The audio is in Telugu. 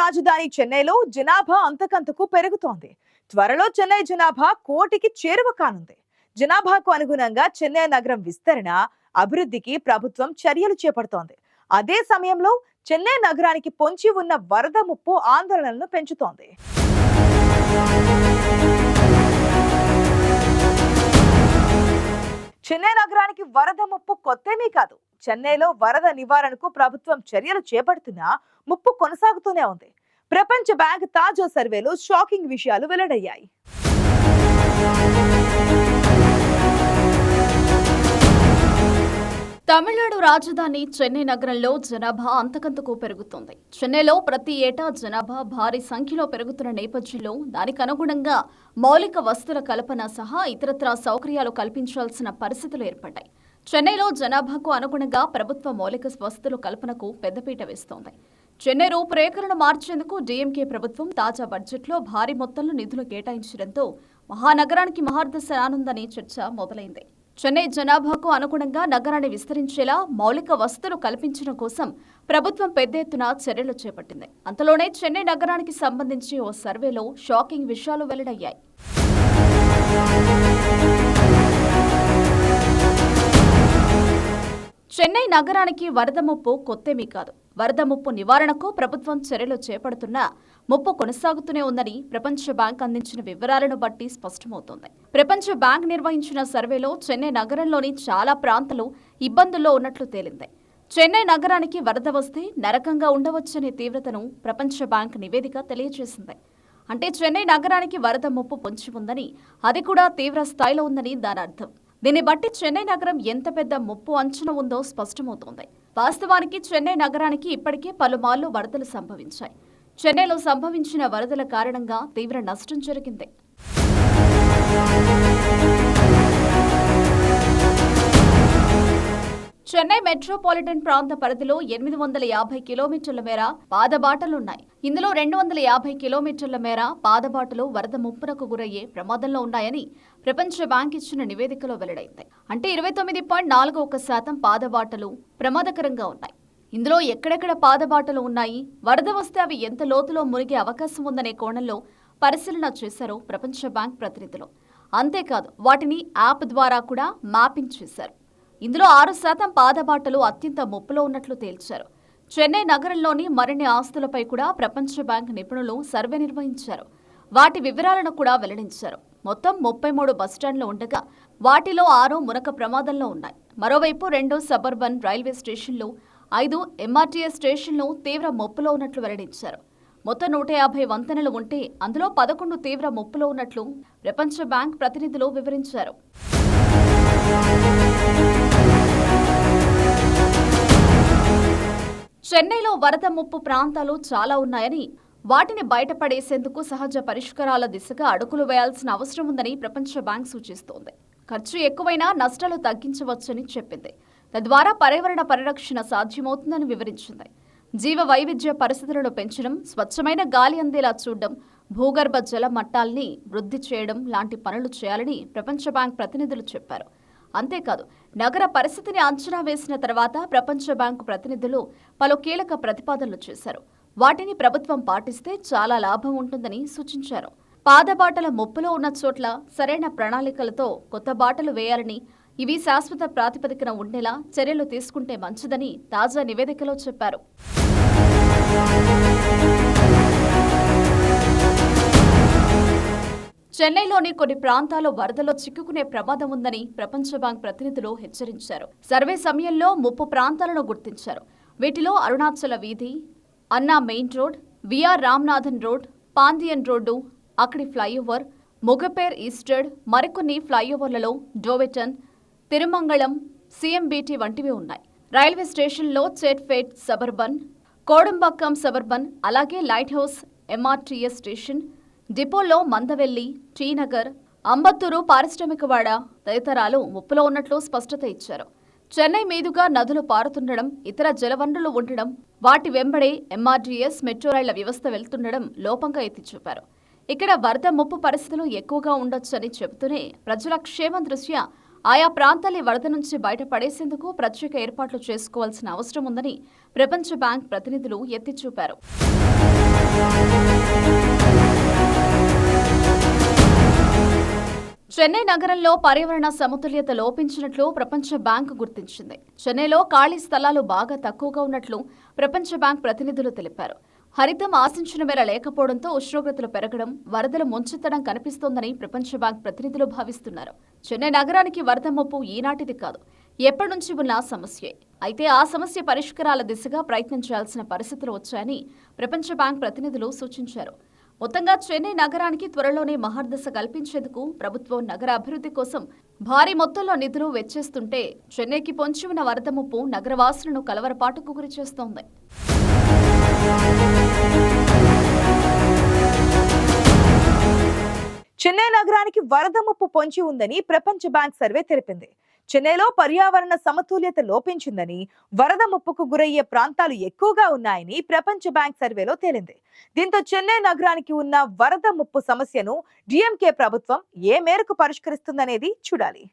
రాజధాని చెన్నైలో జనాభా అంతకంతకు పెరుగుతోంది. త్వరలో చెన్నై జనాభా కోటికి చేరువ కానుంది. జనాభాకు అనుగుణంగా చెన్నై నగరం విస్తరణ అభివృద్ధికి ప్రభుత్వం చర్యలు చేపడుతోంది. అదే సమయంలో చెన్నై నగరానికి పొంచి ఉన్న వరద ముప్పు ఆందోళనలను పెంచుతోంది. చెన్నై నగరానికి వరద ముప్పు కొత్తేమీ కాదు. చెన్నైలో వరద నివారణకు ప్రభుత్వం చర్యలు చేపడుతున్నా ముప్పు కొనసాగుతూనే ఉంది. ప్రపంచ బ్యాంక్ తాజా సర్వేలో షాకింగ్ విషయాలు వెల్లడయ్యాయి. రాజధాని చెన్నై నగరంలో జనాభా అంతకంతకు పెరుగుతోంది. చెన్నైలో ప్రతి ఏటా జనాభా భారీ సంఖ్యలో పెరుగుతున్న నేపథ్యంలో దానికి అనుగుణంగా మౌలిక వస్తుల కల్పన సహా ఇతరత్రా సౌకర్యాలు కల్పించాల్సిన పరిస్థితులు ఏర్పడ్డాయి. చెన్నైలో జనాభాకు అనుగుణంగా ప్రభుత్వ మౌలిక వసతుల కల్పనకు పెద్దపీట వేస్తోంది. చెన్నై రూపురేఖలను మార్చేందుకు డీఎంకే ప్రభుత్వం తాజా బడ్జెట్లో భారీ మొత్తంలో నిధులు కేటాయించడంతో మహానగరానికి మహార్దశ రానుందని చర్చ మొదలైంది. చెన్నై జనాభాకు అనుగుణంగా నగరాన్ని విస్తరించేలా మౌలిక వసతులు కల్పించడం కోసం ప్రభుత్వం పెద్ద ఎత్తున చర్యలు చేపట్టింది. అంతలోనే చెన్నై నగరానికి సంబంధించి ఓ సర్వేలో షాకింగ్ విషయాలు వెల్లడయ్యాయి. చెన్నై నగరానికి వరద ముప్పు కొత్తేమీ కాదు. వరద ముప్పు నివారణకు ప్రభుత్వం చర్యలు చేపడుతున్నా ముప్పు కొనసాగుతూనే ఉందని ప్రపంచ బ్యాంక్ అందించిన వివరాలను బట్టి స్పష్టమవుతోంది. ప్రపంచ బ్యాంక్ నిర్వహించిన సర్వేలో చెన్నై నగరంలోని చాలా ప్రాంతాలు ఇబ్బందుల్లో ఉన్నట్లు తేలింది. చెన్నై నగరానికి వరద వస్తే నరకంగా ఉండవచ్చనే తీవ్రతను ప్రపంచ బ్యాంక్ నివేదిక తెలియజేసింది. అంటే చెన్నై నగరానికి వరద ముప్పు పొంచి ఉందని అది కూడా తీవ్ర స్థాయిలో ఉందని దాని అర్థం. దీన్ని బట్టి చెన్నై నగరం ఎంత పెద్ద ముప్పు అంచనా ఉందో స్పష్టమవుతోంది. వాస్తవానికి చెన్నై నగరానికి ఇప్పటికే పలుమార్లు వరదలు సంభవించాయి. చెన్నైలో సంభవించిన వరదల కారణంగా తీవ్ర నష్టం జరిగింది. చెన్నై మెట్రోపాలిటన్ ప్రాంత పరిధిలో ఎనిమిది వందల యాభై కిలోమీటర్ల మేర పాదబాటలున్నాయి. ఇందులో రెండు వందల యాభై కిలోమీటర్ల మేర పాదబాటలు వరద ముప్పునకు గురయ్యే ప్రమాదంలో ఉన్నాయని ప్రపంచ బ్యాంక్ ఇచ్చిన నివేదికలో వెల్లడైంది. అంటే ఇరవై తొమ్మిది పాయింట్ నాలుగు ఒక శాతం పాదబాటలు ప్రమాదకరంగా ఉన్నాయి. ఇందులో ఎక్కడెక్కడ పాదబాటలు ఉన్నాయి వరద వస్తే అవి ఎంత లోతులో మునిగే అవకాశం ఉందనే కోణంలో పరిశీలన చేశారు ప్రపంచ బ్యాంక్ ప్రతినిధులు. అంతేకాదు వాటిని యాప్ ద్వారా కూడా మ్యాపింగ్ చేశారు. ఇందులో ఆరు శాతం పాదబాటలు అత్యంత ముప్పులో ఉన్నట్లు తేల్చారు. చెన్నై నగరంలోని మరిన్ని ఆస్తులపై కూడా ప్రపంచ బ్యాంక్ నిపుణులు సర్వే నిర్వహించారు. వాటి వివరాలను కూడా వెల్లడించారు. మొత్తం ముప్పై మూడు బస్టాండ్లు ఉండగా వాటిలో ఆరు మునక ప్రమాదంలో ఉన్నాయి. మరోవైపు రెండు సబర్బన్ రైల్వే స్టేషన్లు ఐదు ఎంఆర్టీఎస్ స్టేషన్లు తీవ్ర ముప్పులో ఉన్నట్లు వెల్లడించారు. మొత్తం నూట యాభై వంతెనలు ఉంటే అందులో పదకొండు తీవ్ర ముప్పులో ఉన్నట్లు ప్రపంచ బ్యాంక్ ప్రతినిధులు వివరించారు. చెన్నైలో వరద ముప్పు ప్రాంతాలు చాలా ఉన్నాయని వాటిని బయటపడేసేందుకు సహజ పరిష్కారాల దిశగా అడుగులు వేయాల్సిన అవసరం ఉందని ప్రపంచ బ్యాంక్ సూచిస్తోంది. ఖర్చు ఎక్కువైనా నష్టాలు తగ్గించవచ్చని చెప్పింది. తద్వారా పర్యావరణ పరిరక్షణ సాధ్యమవుతుందని వివరించింది. జీవ వైవిధ్య పరిస్థితులను పెంచడం స్వచ్ఛమైన గాలి అందేలా చూడడం భూగర్భ జల మట్టాల్ని వృద్ధి చేయడం లాంటి పనులు చేయాలని ప్రపంచ బ్యాంక్ ప్రతినిధులు చెప్పారు. అంతేకాదు నగర పరిస్థితిని అంచనా వేసిన తర్వాత ప్రపంచ బ్యాంకు ప్రతినిధులు పలు కీలక ప్రతిపాదనలు చేశారు. వాటిని ప్రభుత్వం పాటిస్తే చాలా లాభం ఉంటుందని సూచించారు. పాదబాటల ముప్పులో ఉన్న చోట్ల సరైన ప్రణాళికలతో కొత్త బాటలు వేయాలని ఇవి శాశ్వత ప్రాతిపదికన ఉండేలా చర్యలు తీసుకుంటే మంచిదని తాజా నివేదికలో చెప్పారు. చెన్నైలోని కొన్ని ప్రాంతాల్లో వరదలో చిక్కుకునే ప్రమాదం ఉందని ప్రపంచ బ్యాంక్ ప్రతినిధులు హెచ్చరించారు. సర్వే సమయంలో ముప్పు ప్రాంతాలను గుర్తించారు. వీటిలో అరుణాచల వీధి Anna main road V R Ramanathan road Pandian road అక్కడి ఫ్లైఓవర్ ముగపేర్ ఈస్టర్డ్ మరికొన్ని ఫ్లైఓవర్లలో డోవెటన్ తిరుమంగళం సీఎంబీటీ వంటివి ఉన్నాయి. రైల్వే స్టేషన్లో చేట్ఫేట్ సబర్బన్ కోడంబక్కం సబర్బన్ అలాగే లైట్ హౌస్ ఎంఆర్టీఎస్ స్టేషన్ డిపోలో మందవెల్లి టీనగర్ అంబత్తూరు పారిశ్రామికవాడ తదితరాలు ముప్పులో ఉన్నట్లు స్పష్టత ఇచ్చారు. చెన్నై మీదుగా నదులు పారుతుండడం ఇతర జలవనరులు ఉండడం వాటి వెంబడే ఎంఆర్డీఎస్ మెట్రో రైళ్ళ వ్యవస్థ వెళ్తుండడం లోపంగా ఎత్తి చూపారు. ఇక్కడ వరద ముప్పు పరిస్థితులు ఎక్కువగా ఉండొచ్చని చెబుతూనే ప్రజల క్షేమం దృష్ట్యా ఆయా ప్రాంతాలే వరద నుంచి బయటపడేసేందుకు ప్రత్యేక ఏర్పాట్లు చేసుకోవాల్సిన అవసరం ఉందని ప్రపంచ బ్యాంక్ ప్రతినిధులు ఎత్తి చూపారు. చెన్నై నగరంలో పర్యావరణ సమతుల్యత లోపించినట్లు ప్రపంచ బ్యాంకు గుర్తించింది. చెన్నైలో ఖాళీ స్థలాలు బాగా తక్కువగా ఉన్నట్లు ప్రపంచ బ్యాంక్ ప్రతినిధులు తెలిపారు. హరితం ఆశించిన మేర లేకపోవడంతో ఉష్ణోగ్రతలు పెరగడం వరదలు ముంచెత్తడం కనిపిస్తోందని ప్రపంచ బ్యాంక్ ప్రతినిధులు భావిస్తున్నారు. చెన్నై నగరానికి వరద ముప్పు ఈనాటిది కాదు. ఎప్పటి నుంచి ఉన్న సమస్యే. అయితే ఆ సమస్య పరిష్కారాల దిశగా ప్రయత్నం చేయాల్సిన పరిస్థితులు వచ్చాయని ప్రపంచ బ్యాంక్ ప్రతినిధులు సూచించారు. మొత్తంగా చెన్నై నగరానికి త్వరలోనే మహర్దశ కల్పించేందుకు ప్రభుత్వం నగర అభివృద్ధి కోసం భారీ మొత్తంలో నిధులు వెచ్చేస్తుంటే చెన్నైకి పొంచి ఉన్న వరద ముప్పు నగరవాసులను కలవరపాటుకు గురి చేస్తోంది. చెన్నై నగరానికి వరద ముప్పు పొంచి ఉందని ప్రపంచ బ్యాంక్ సర్వే తెలిపింది. చెన్నైలో పర్యావరణ సమతుల్యత లోపించిందని వరద ముప్పుకు గురయ్యే ప్రాంతాలు ఎక్కువగా ఉన్నాయని ప్రపంచ బ్యాంక్ సర్వేలో తేలింది. దీంతో చెన్నై నగరానికి ఉన్న వరద ముప్పు సమస్యను డిఎంకే ప్రభుత్వం ఏ మేరకు పరిష్కరిస్తుందనేది చూడాలి.